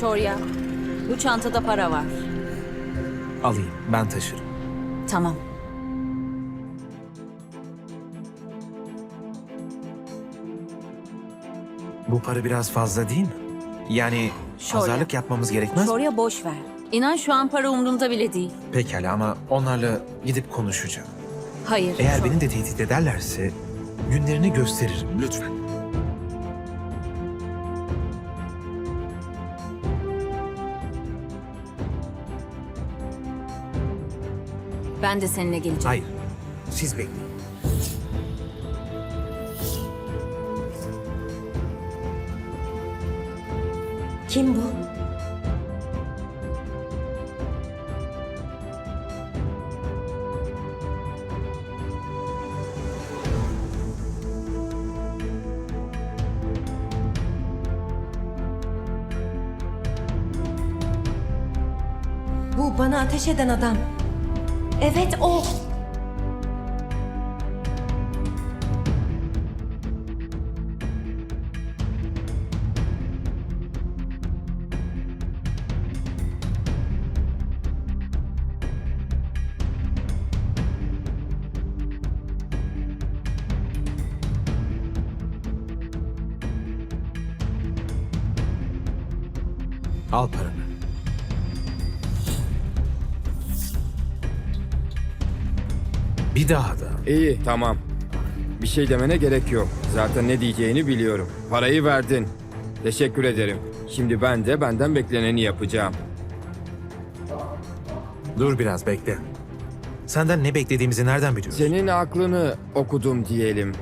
Şorya, bu çantada para var. Alayım, ben taşırım. Tamam. Bu para biraz fazla değil mi? Yani Şöyle. pazarlık yapmamız gerekmez mi? Şorya boş ver. İnan şu an para umurumda bile değil. Pekala ama onlarla gidip konuşacağım. Hayır. Eğer Şor- beni de tehdit ederlerse günlerini gösteririm lütfen. Ben de seninle geleceğim. Hayır, siz bekleyin. Kim bu? Bu bana ateş eden adam. Evet o. Bir daha da. İyi, tamam. Bir şey demene gerek yok. Zaten ne diyeceğini biliyorum. Parayı verdin. Teşekkür ederim. Şimdi ben de benden bekleneni yapacağım. Dur biraz bekle. Senden ne beklediğimizi nereden biliyorsun? Senin aklını okudum diyelim.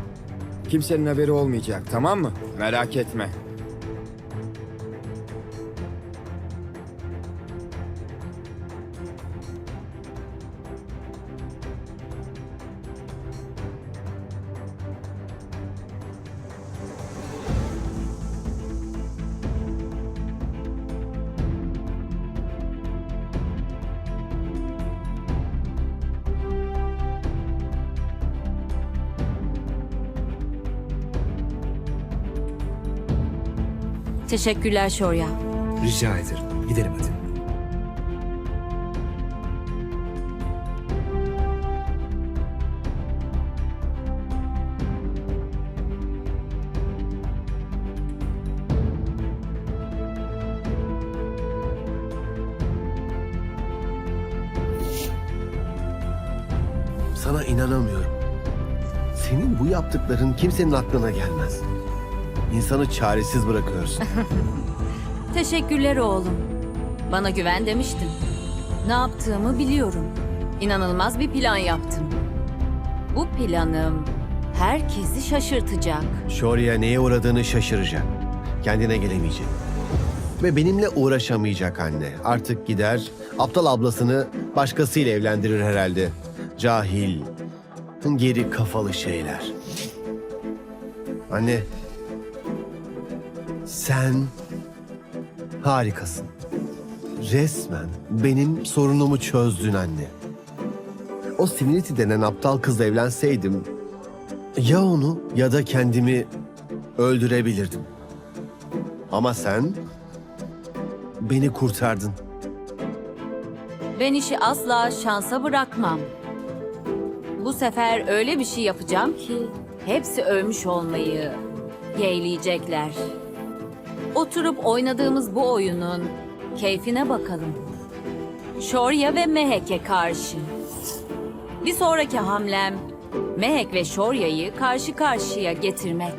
Kimsenin haberi olmayacak, tamam mı? Merak etme. Teşekkürler Şorya. Rica ederim. Gidelim hadi. Sana inanamıyorum. Senin bu yaptıkların kimsenin aklına gelmez. İnsanı çaresiz bırakıyorsun. Teşekkürler oğlum. Bana güven demiştin. Ne yaptığımı biliyorum. İnanılmaz bir plan yaptım. Bu planım herkesi şaşırtacak. Şorya neye uğradığını şaşıracak. Kendine gelemeyecek. Ve benimle uğraşamayacak anne. Artık gider, aptal ablasını başkasıyla evlendirir herhalde. Cahil, geri kafalı şeyler. Anne, sen harikasın. Resmen benim sorunumu çözdün anne. O Siminiti denen aptal kızla evlenseydim ya onu ya da kendimi öldürebilirdim. Ama sen beni kurtardın. Ben işi asla şansa bırakmam. Bu sefer öyle bir şey yapacağım ki hepsi ölmüş olmayı yeğleyecekler. Oturup oynadığımız bu oyunun keyfine bakalım. Şorya ve Mehek'e karşı. Bir sonraki hamlem Mehek ve Şorya'yı karşı karşıya getirmek.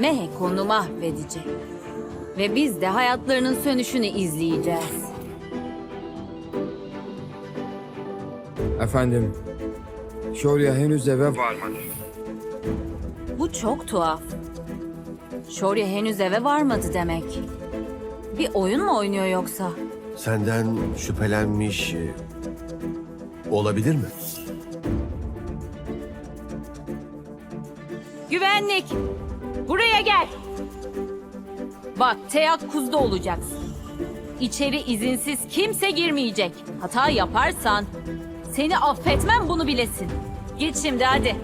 Mehek onu mahvedecek. Ve biz de hayatlarının sönüşünü izleyeceğiz. Efendim, Şorya henüz eve varmadı. Bu çok tuhaf. Şorya henüz eve varmadı demek. Bir oyun mu oynuyor yoksa? Senden şüphelenmiş e, olabilir mi? Güvenlik! Buraya gel! Bak teyakkuzda olacaksın. İçeri izinsiz kimse girmeyecek. Hata yaparsan seni affetmem bunu bilesin. Git şimdi hadi.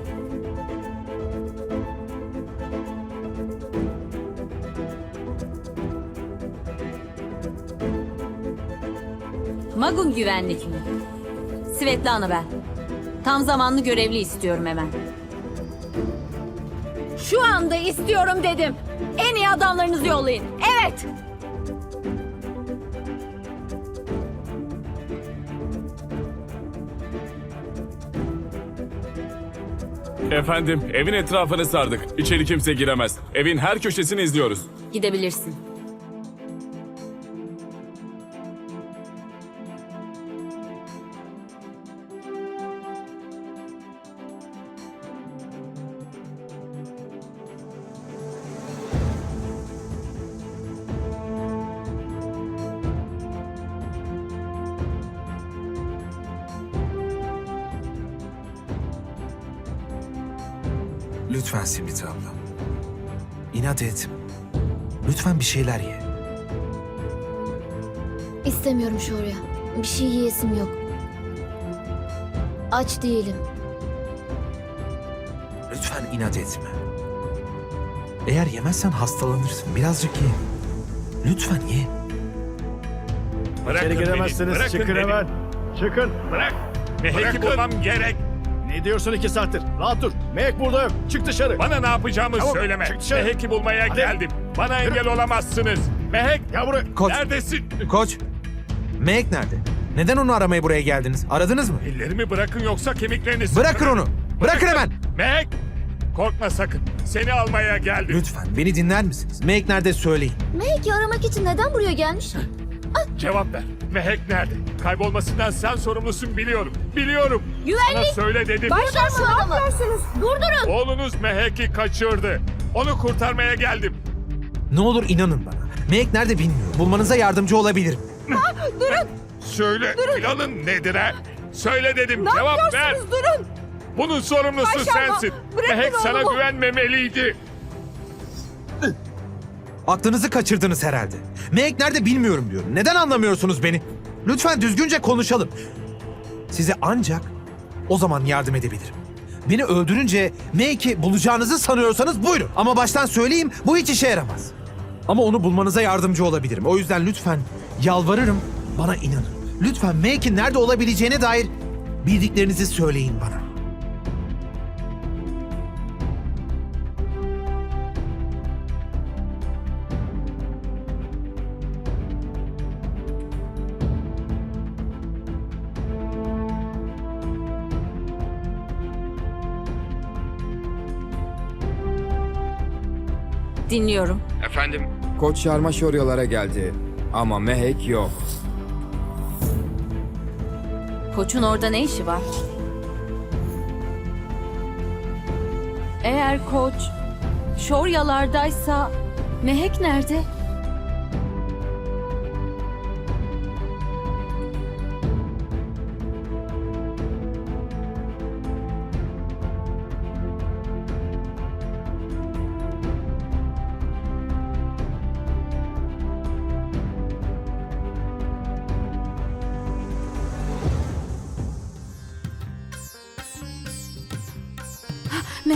Magun güvenlik mi? Svetlana ben. Tam zamanlı görevli istiyorum hemen. Şu anda istiyorum dedim. En iyi adamlarınızı yollayın. Evet. Efendim, evin etrafını sardık. İçeri kimse giremez. Evin her köşesini izliyoruz. Gidebilirsin. Lütfen Simit abla. İnat et. Lütfen bir şeyler ye. İstemiyorum Şorya. Bir şey yiyesim yok. Aç değilim. Lütfen inat etme. Eğer yemezsen hastalanırsın. Birazcık ye. Lütfen ye. Bırakın İçeri giremezsiniz. beni, bırakın Çıkın beni. hemen. Çıkın. Bırak. Mehek'i Bırakın. bulmam gerek. Ne diyorsun iki saattir? Rahat dur. Mehek burada yok. Çık dışarı. Bana ne yapacağımı Tamam, söyleme. çık dışarı. Mehek'i bulmaya Hadi. geldim. Bana engel olamazsınız. Mehek, Ya buraya. Koç, neredesin? koç. Meg nerede? Neden onu aramaya buraya geldiniz? Aradınız mı? Ellerimi bırakın yoksa kemiklerini Bırakın onu. Bırakın hemen. Mehek, korkma sakın. Seni almaya geldim. Lütfen beni dinler misiniz? Meg nerede söyleyin. Mehek'i aramak için neden buraya gelmiş? Cevap ver. Mehek nerede? Kaybolmasından sen sorumlusun biliyorum. Biliyorum. Güvenlik! Sana söyle dedim. Başlar şu adamı. Durdurun! Oğlunuz Mehek'i kaçırdı. Onu kurtarmaya geldim. Ne olur inanın bana. Meg nerede bilmiyorum. Bulmanıza yardımcı olabilirim. Söyle planın nedir ha? Söyle dedim cevap ver. durun. Bunun sorumlusu sensin. Mehek sana güvenmemeliydi. Aklınızı kaçırdınız herhalde. Meg nerede bilmiyorum diyorum. Neden anlamıyorsunuz beni? Lütfen düzgünce konuşalım. Size ancak o zaman yardım edebilirim. Beni öldürünce Meg'i bulacağınızı sanıyorsanız buyurun. Ama baştan söyleyeyim bu hiç işe yaramaz. Ama onu bulmanıza yardımcı olabilirim. O yüzden lütfen yalvarırım bana inanın. Lütfen Meg'in nerede olabileceğine dair bildiklerinizi söyleyin bana. Dinliyorum. Efendim? Koç Şarma Şoryalara geldi. Ama Mehek yok. Koçun orada ne işi var? Eğer koç Şoryalardaysa Mehek nerede?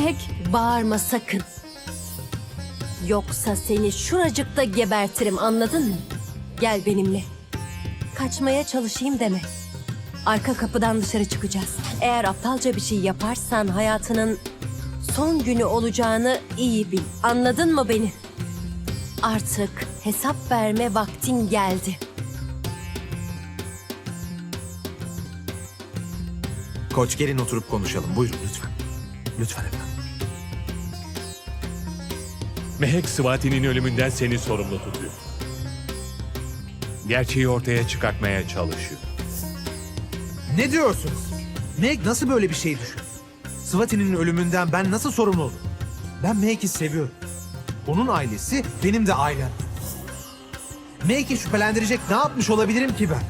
Mehek Bağırma sakın. Yoksa seni şuracıkta gebertirim anladın mı? Gel benimle. Kaçmaya çalışayım deme. Arka kapıdan dışarı çıkacağız. Eğer aptalca bir şey yaparsan hayatının son günü olacağını iyi bil. Anladın mı beni? Artık hesap verme vaktin geldi. Koç gelin oturup konuşalım. Buyurun lütfen. Lütfen efendim. Mehek Swati'nin ölümünden seni sorumlu tutuyor. Gerçeği ortaya çıkartmaya çalışıyor. Ne diyorsunuz? Meg nasıl böyle bir şey düşünür? Swati'nin ölümünden ben nasıl sorumlu olurum? Ben Meg'i seviyorum. Onun ailesi benim de ailem. Meg'i şüphelendirecek ne yapmış olabilirim ki ben?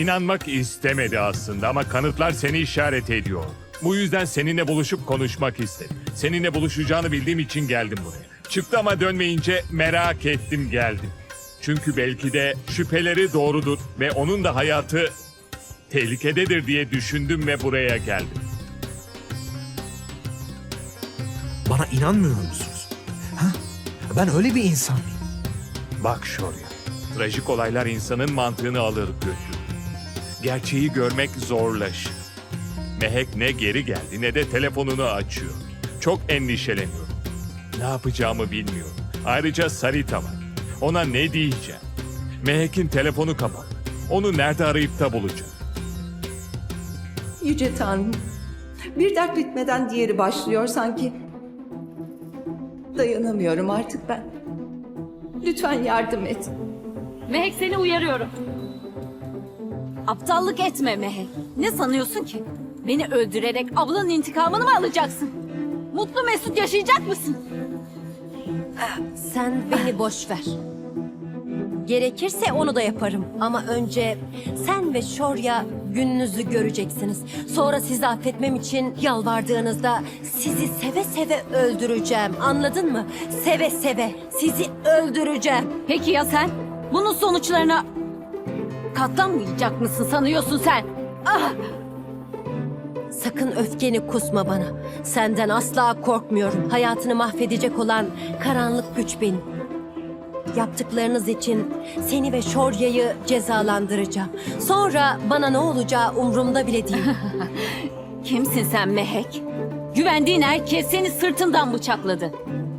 İnanmak istemedi aslında ama kanıtlar seni işaret ediyor. Bu yüzden seninle buluşup konuşmak istedim. Seninle buluşacağını bildiğim için geldim buraya. Çıktı ama dönmeyince merak ettim geldim. Çünkü belki de şüpheleri doğrudur ve onun da hayatı tehlikededir diye düşündüm ve buraya geldim. Bana inanmıyor musunuz? Ha? Ben öyle bir insan mıyım? Bak Şorya, trajik olaylar insanın mantığını alır götürür. gerçeği görmek zorlaşır. Mehek ne geri geldi ne de telefonunu açıyor. Çok endişeleniyorum. Ne yapacağımı bilmiyorum. Ayrıca Sarita var. Ona ne diyeceğim? Mehek'in telefonu kapalı. Onu nerede arayıp da bulacağım? Yüce Tanrım. Bir dert bitmeden diğeri başlıyor sanki. Dayanamıyorum artık ben. Lütfen yardım et. Mehek seni uyarıyorum. Aptallık etme Mehek. Ne sanıyorsun ki? Beni öldürerek ablanın intikamını mı alacaksın? Mutlu mesut yaşayacak mısın? Sen beni boş ver. Gerekirse onu da yaparım. Ama önce sen ve Şorya gününüzü göreceksiniz. Sonra sizi affetmem için yalvardığınızda sizi seve seve öldüreceğim. Anladın mı? Seve seve sizi öldüreceğim. Peki ya sen? Bunun sonuçlarına katlanmayacak mısın sanıyorsun sen? Ah! Sakın öfkeni kusma bana. Senden asla korkmuyorum. Hayatını mahvedecek olan karanlık güç benim. Yaptıklarınız için seni ve Şorya'yı cezalandıracağım. Sonra bana ne olacağı umurumda bile değil. Kimsin sen Mehek? Güvendiğin herkes seni sırtından bıçakladı.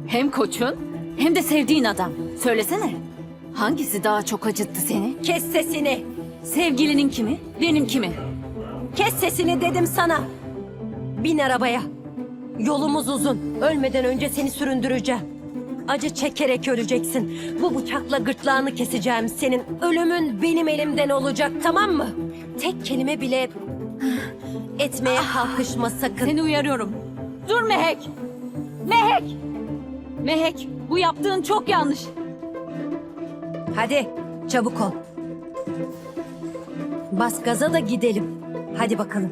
Hem koçun hem de sevdiğin adam. Söylesene. Hangisi daha çok acıttı seni? Kes sesini. Sevgilinin kimi? Benim kimi? Kes sesini dedim sana. Bin arabaya. Yolumuz uzun. Ölmeden önce seni süründüreceğim. Acı çekerek öleceksin. Bu bıçakla gırtlağını keseceğim senin. Ölümün benim elimden olacak tamam mı? Tek kelime bile etmeye kalkışma sakın. Seni uyarıyorum. Dur Mehek! Mehek! Mehek, bu yaptığın çok yanlış. Hadi çabuk ol. Bas gaza da gidelim. Hadi bakalım.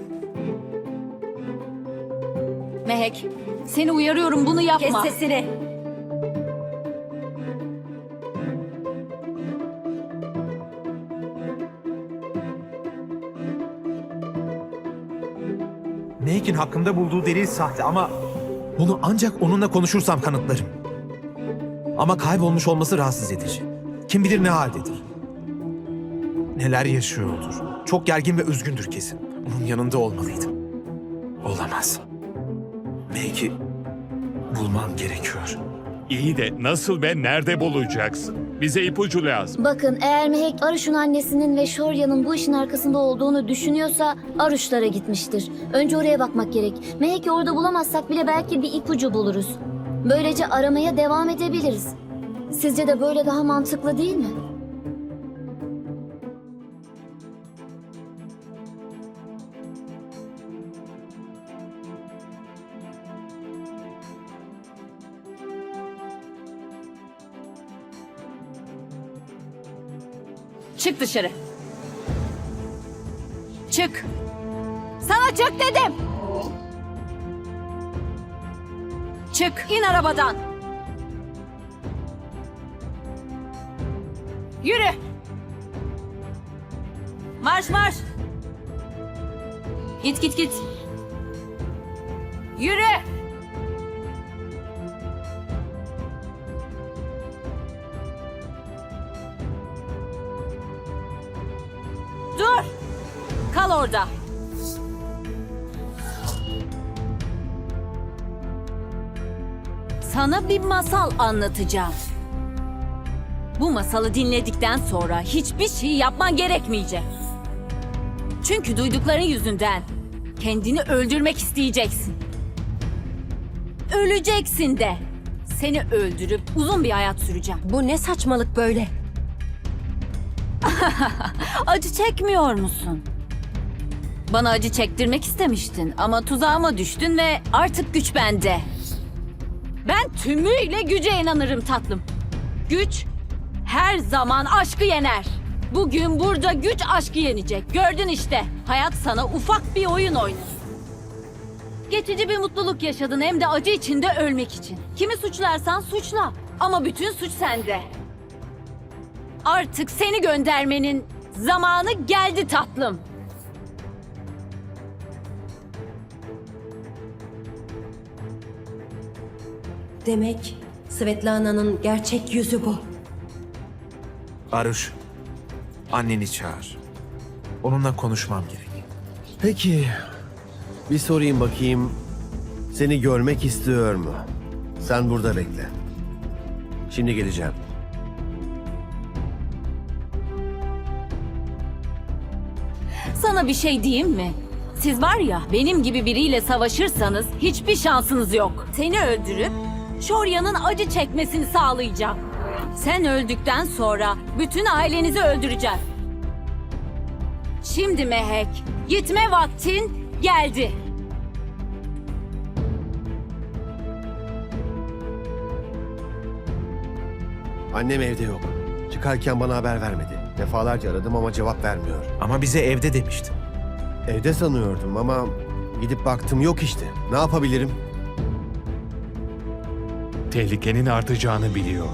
Mehek, seni uyarıyorum bunu yapma. Kes sesini. Mehek'in hakkımda bulduğu delil sahte ama bunu ancak onunla konuşursam kanıtlarım. Ama kaybolmuş olması rahatsız edici. Kim bilir ne haldedir. Neler yaşıyordur. Çok gergin ve üzgündür kesin. Onun yanında olmalıydım. Olamaz. Mehek'i bulmam gerekiyor. İyi de nasıl ve nerede bulacaksın? Bize ipucu lazım. Bakın eğer Mehek Aruş'un annesinin ve Shorya'nın bu işin arkasında olduğunu düşünüyorsa Aruş'lara gitmiştir. Önce oraya bakmak gerek. Mehek'i orada bulamazsak bile belki bir ipucu buluruz. Böylece aramaya devam edebiliriz. Sizce de böyle daha mantıklı değil mi? Çık dışarı. Çık. Sana çık dedim. Çık, in arabadan. Yürü. Marş marş. Git git git. Yürü. Orada. Sana bir masal anlatacağım. Bu masalı dinledikten sonra hiçbir şey yapman gerekmeyecek. Çünkü duydukların yüzünden kendini öldürmek isteyeceksin. Öleceksin de. Seni öldürüp uzun bir hayat süreceğim. Bu ne saçmalık böyle? Acı çekmiyor musun? Bana acı çektirmek istemiştin ama tuzağıma düştün ve artık güç bende. Ben tümüyle güce inanırım tatlım. Güç her zaman aşkı yener. Bugün burada güç aşkı yenecek. Gördün işte. Hayat sana ufak bir oyun oynar. Geçici bir mutluluk yaşadın hem de acı içinde ölmek için. Kimi suçlarsan suçla ama bütün suç sende. Artık seni göndermenin zamanı geldi tatlım. Demek Svetlana'nın gerçek yüzü bu. Aruş, anneni çağır. Onunla konuşmam gerek. Peki, bir sorayım bakayım. Seni görmek istiyor mu? Sen burada bekle. Şimdi geleceğim. Sana bir şey diyeyim mi? Siz var ya benim gibi biriyle savaşırsanız hiçbir şansınız yok. Seni öldürüp Shorya'nın acı çekmesini sağlayacağım. Sen öldükten sonra bütün ailenizi öldüreceğim. Şimdi Mehek, gitme vaktin geldi. Annem evde yok. Çıkarken bana haber vermedi. Defalarca aradım ama cevap vermiyor. Ama bize evde demiştin. Evde sanıyordum ama gidip baktım yok işte. Ne yapabilirim? Tehlikenin artacağını biliyor.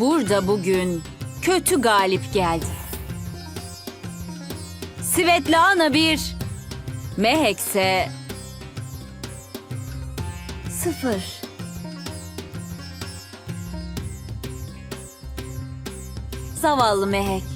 Burada bugün kötü galip geldi. Svetlana bir, Mehek ise sıfır. Zavallı Mehek.